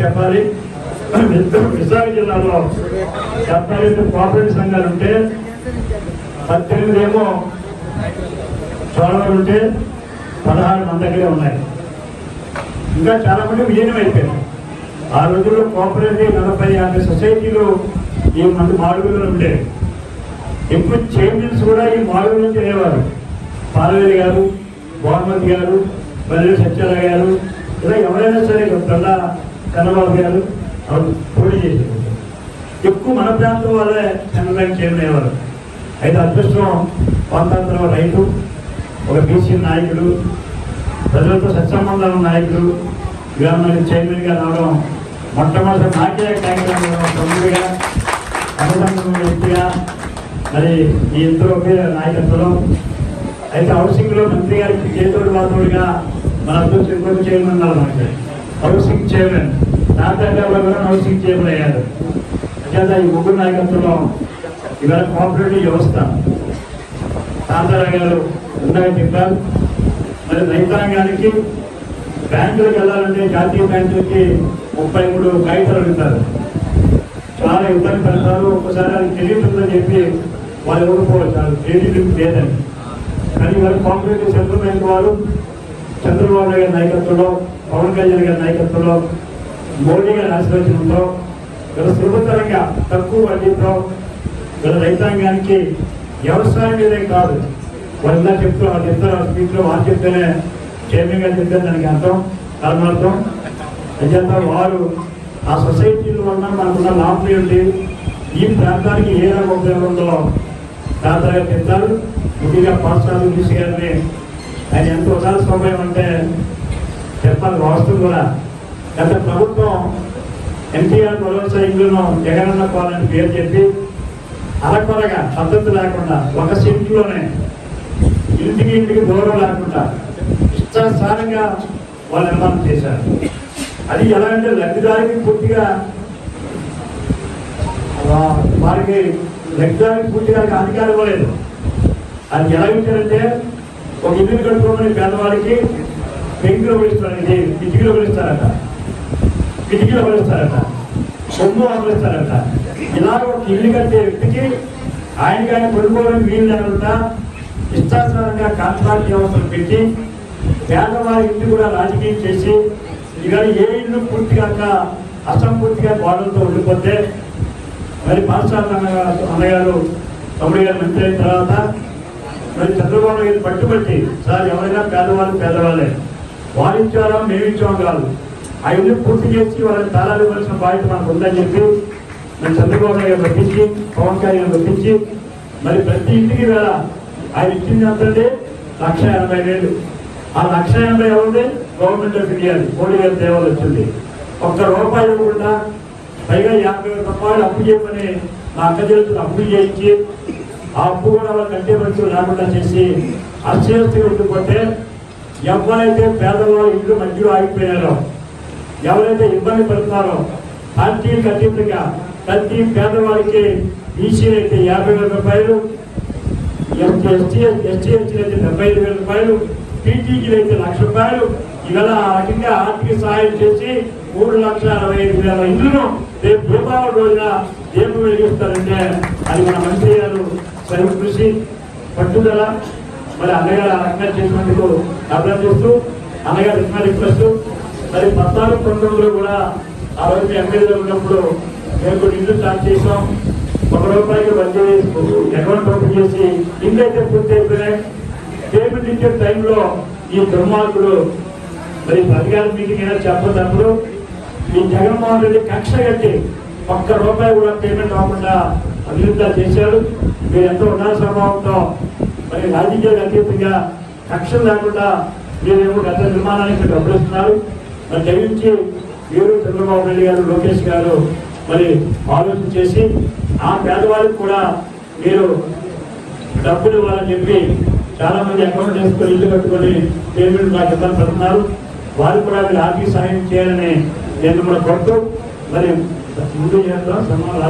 చెప్పాలి. విశాఖ జిల్లాలో డెబ్బై రెండు కోఆపరేటివ్ సంఘాలు ఉంటే పద్దెనిమిది ఏమో చోళవలు ఉంటే పదహారు మన దగ్గరే ఉన్నాయి. ఇంకా చాలా మంది విలీనం ఆ రోజుల్లో కోఆపరేటివ్ నలభై యాభై సొసైటీలు ఈ మంది మాడుగులు ఉండేవి ఎక్కువ చైర్మన్స్ కూడా ఈ మాడుగుల నుంచి వెళ్ళేవారు పాలవేలి గారు బాగుమతి గారు బల్లి సత్యారావు గారు ఇలా ఎవరైనా సరే పెద్ద కన్నబాబు గారు వాళ్ళు పోటీ చేసేవారు ఎక్కువ మన ప్రాంతం వాళ్ళే చంద్రబాబు చైర్మన్ అయ్యేవారు అయితే అదృష్టం స్వాతంత్రం రైతు ఒక బీసీ నాయకుడు ప్రజలతో సత్సంబంధాల నాయకుడు గ్రామానికి చైర్మన్గా రావడం మొట్టమొదటి నాకే కార్యక్రమంలో తొమ్మిదిగా అనుబంధం వ్యక్తిగా మరి ఈ ఇద్దరు ఒకే నాయకత్వంలో. అయితే హౌసింగ్లో మంత్రి గారికి చేతుడు వాతుడుగా మన అదృష్టం చైర్మన్ ఉన్నారు మనకి హౌసింగ్ చైర్మన్ నాటకాల్లో కూడా హౌసింగ్ చైర్మన్ అయ్యారు అంచేత ఈ ముగ్గురు నాయకత్వంలో ఇవాళ కోఆపరేటివ్ వ్యవస్థ. తాతారావు గారు ఉన్నాయని చెప్పారు. మరి రైతాంగానికి బ్యాంకులకు వెళ్ళాలంటే జాతీయ బ్యాంకులకి ముప్పై మూడు కాగితాలు అడుగుతారు. చాలా ఇబ్బంది పెడతారు. ఒకసారి అది క్రెడిట్ ఉందని చెప్పి వాళ్ళు ఎవరు అది క్రెడిట్ లేదని. కానీ వారు కాంపిటేటివ్ సెంట్రల్ బ్యాంక్ వారు చంద్రబాబు నాయుడు గారి నాయకత్వంలో పవన్ కళ్యాణ్ గారి నాయకత్వంలో మోడీ గారి ఆశీర్వచనంతో గత సులభతరంగా తక్కువ వడ్డీతో గత రైతాంగానికి వ్యవసాయం మీదే కాదు వాళ్ళు చెప్తూ వాళ్ళు చెప్తారు ఆ స్పీచ్లో వాళ్ళు చెప్తేనే చైర్మన్ గారు చెప్తే దానికి అర్థం పరమార్థం అంచేత వారు ఆ సొసైటీల వలన మనకున్న లాభం ఏంటి? ఈ ప్రాంతానికి ఏ రకం ఉపయోగం ఉందో తాతగా చెప్తారు. ముఖ్యంగా పాఠశాల గారిని ఆయన ఎంత ఉదాహరణ అంటే చెప్పాలి వాస్తవం కూడా. గత ప్రభుత్వం ఎన్టీఆర్ భరోసా ఇల్లును జగనన్న పాలని పేరు చెప్పి అరకొరగా పద్ధతి లేకుండా ఒక సీట్లోనే ఇంటికి ఇంటికి దూరం లేకుండా ఇష్టానుసారంగా వాళ్ళు నిర్మాణం చేశారు. అది ఎలా అంటే లబ్ధిదారికి పూర్తిగా వారికి లబ్ధిదారికి పూర్తిగా అధికారం ఇవ్వలేదు. అది ఎలా ఇచ్చారంటే ఒక ఇల్లు కట్టుకోమని పేదవాడికి పెంకులు పిలుస్తారు ఇది. కిటికీలో పిలుస్తారట కిటికీలో పిలుస్తారట సొమ్ము పిలుస్తారట ఇలా ఒక ఇల్లు కట్టే వ్యక్తికి ఆయనకి ఆయన కొనుక్కోవడానికి వీలు లేకుండా ఇష్టానుసారంగా కాంట్రాక్ట్ వ్యవస్థలు పెట్టి పేదవారి ఇల్లు కూడా రాజకీయం చేసి ఇక ఏ ఇల్లు పూర్తిగాక అసంపూర్తిగా గోడలతో ఉండిపోతే మరి పాఠశాల అన్నగారు తమ్ముడు గారు మంత్రి అయిన తర్వాత మరి చంద్రబాబు నాయుడు పట్టుబట్టి సార్ ఎవరైనా పేదవాళ్ళు పేదవాళ్ళే. వాళ్ళు ఇచ్చారా మేము ఇచ్చాం కాదు. అవన్నీ పూర్తి చేసి వాళ్ళకి తాళాలు ఇవ్వాల్సిన బాధ్యత మనకు ఉందని చెప్పి మరి చంద్రబాబు నాయుడు గారు పంపించి పవన్ కళ్యాణ్ పంపించి మరి ప్రతి ఇంటికి వేళ ఆయన ఇచ్చింది ఎంతండి లక్ష ఎనభై వేలు. ఆ లక్ష ఎనభై ఎవరిది? గవర్నమెంట్ ఆఫ్ ఇండియా మోడీ గారి దేవాలు వచ్చింది. ఒక్క రూపాయి ఇవ్వకుండా పైగా యాభై వేల రూపాయలు అప్పు చేయమని నా అక్క చేతులు అప్పు చేయించి ఆ అప్పు కూడా వాళ్ళ కంటే మంచి లేకుండా చేసి అత్యవస్థగా ఉండిపోతే ఎవరైతే పేదవాళ్ళు ఇల్లు మధ్యలో ఆగిపోయారో ఎవరైతే ఇబ్బంది పడుతున్నారో పార్టీ అతీతంగా ప్రతి పేదవాడికి బీసీలు అయితే యాభై వేల రూపాయలు ఎస్టీ ఎస్టీ ఎస్టీ అయితే డెబ్బై ఐదు వేల రూపాయలు పీటీజీలైతే లక్ష రూపాయలు ఇవాళ రకంగా ఆర్థిక సహాయం చేసి మూడు లక్షల అరవై ఐదు వేల ఇల్లును రేపు దీపావళి రోజున దీపం వెలిగిస్తారంటే అది మన మంత్రి గారు స్వయం కృషి పట్టుదల మరి అన్నగారు ఆ చేసినందుకు చేసినందుకు అభినందిస్తూ అన్నగారు ఇచ్చిన రిక్వెస్ట్ మరి పద్నాలుగు పంతొమ్మిదిలో కూడా ఆ రోజు ఎమ్మెల్యేలో ఉన్నప్పుడు మేము కొన్ని ఇల్లు స్టార్ట్ చేసాం ఒక రూపాయికి వడ్డీ అకౌంట్ ఓపెన్ చేసి ఇల్లు అయితే పూర్తి అయిపోయినాయి. పేమెంట్ ఇచ్చే టైంలో ఈ దుర్మార్గుడు మరి అధికార మీటింగ్ అయినా చెప్పదప్పుడు ఈ జగన్మోహన్ రెడ్డి కక్ష కట్టి ఒక్క రూపాయి కూడా పేమెంట్ అవ్వకుండా అభివృద్ధి చేశాడు. మీరు ఎంతో ఉన్నత స్వభావంతో మరి రాజకీయాలకు అతీతంగా కక్ష లేకుండా మీరేమో గత నిర్మాణానికి డబ్బులు ఇస్తున్నారు. మరి దయించి మీరు చంద్రబాబు నాయుడు గారు లోకేష్ గారు మరి ఆలోచన చేసి ఆ పేదవాళ్ళకి కూడా మీరు డబ్బులు ఇవ్వాలని చెప్పి చాలా మంది అకౌంట్ చేసుకొని ఇల్లు కట్టుకొని పేమెంట్ నాకు ఇబ్బంది పడుతున్నారు. వారు కూడా మీరు ఆర్థిక సహాయం చేయాలని నేను కూడా కొడుతూ మరి ముందు చేద్దాం. సన్మానం